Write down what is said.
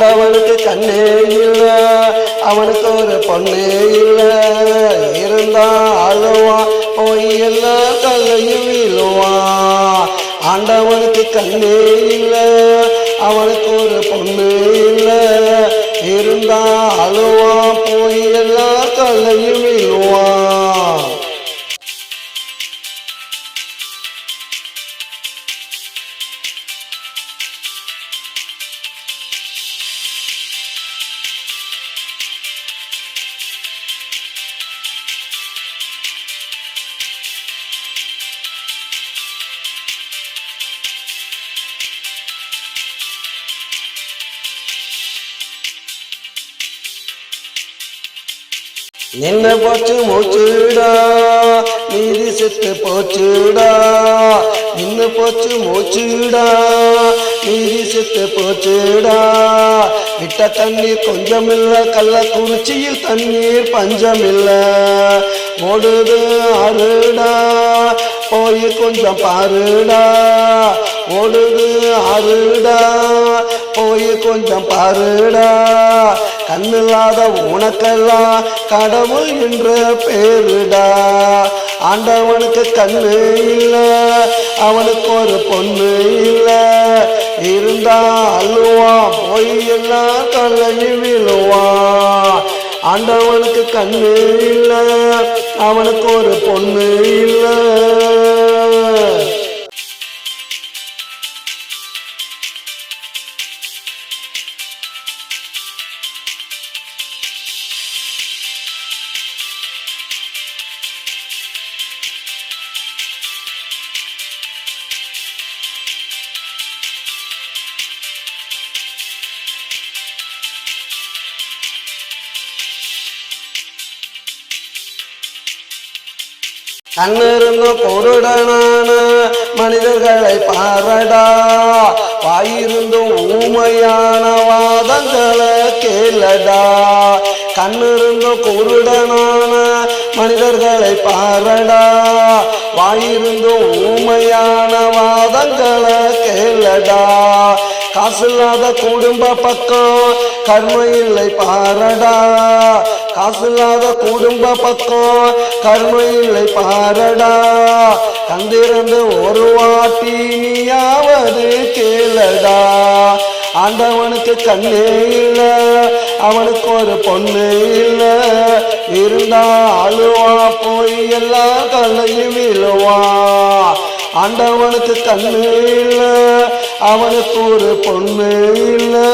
அவனுக்கு கண்ணே இல்லை அவனுக்கு ஒரு பொண்ணே இல்லை. இருந்தா அழுவான் போய் எல்லா கல்லையும் விழுவான் ஆண்டவனுக்கு கண்ணே இல்லை அவனுக்கு ஒரு பொண்ணு இல்லை. இருந்தா அழுவான் போய் எல்லா கல்லையும் நின்ன போச்சு மூச்சுடா. நீதி செத்து போச்சுடா. நின்னு போச்சு மூச்சுடா. நீதி செத்து போச்சுடா. விட்ட தண்ணீர் கொஞ்சமில்ல கள்ள கள்ளக்குறிச்சியில் தண்ணீர் பஞ்சமில்ல. ஓடுது ஆறுடா. போய் கொஞ்சம் பாருடா. ஓடுது ஆறுடா. போய் கொஞ்சம் பாருடா. கண்ணில்லாத உனக்கெல்லாம் கடவுள் என்ற பேருடா. ஆண்டவனுக்கு கண்ணு இல்லை அவனுக்கு ஒரு பொண்ணு இல்லை. இருந்தா அழுவான் போய் எல்லாம் கல்லையும் விழுவான் ஆண்டவனுக்கு கண்ணு இல்லை அவனுக்கு ஒரு பொண்ணு இல்லை. கண்ணிருந்த பொருடனான மனிதர்களை பாரடா. வாயிருந்தும் ஊமையான வாதங்களை கேளடா. கண்ணிருந்த குருடனான மனிதர்களை பாரடா. வாயிருந்தும் ஊமையான வாதங்களை கேளடா. காசில்லாத குடும்ப பக்கம் கர்ம இல்லை பாரடா. காசில்லாத குடும்ப பக்கம் கர்ம இல்லை பாரடா. தந்திருந்து ஒரு வாட்டி நீயாவது கேளடா. ஆண்டவனுக்கு கண்ணே இல்லை அவனுக்கு ஒரு பொண்ணு இல்லை. இருந்தா அழுவா போய் எல்லா கலையும் விழுவா ஆண்டவனுக்கு கண்ணு இல்லை அவனுக்கு ஒரு பொண்ணு இல்லை.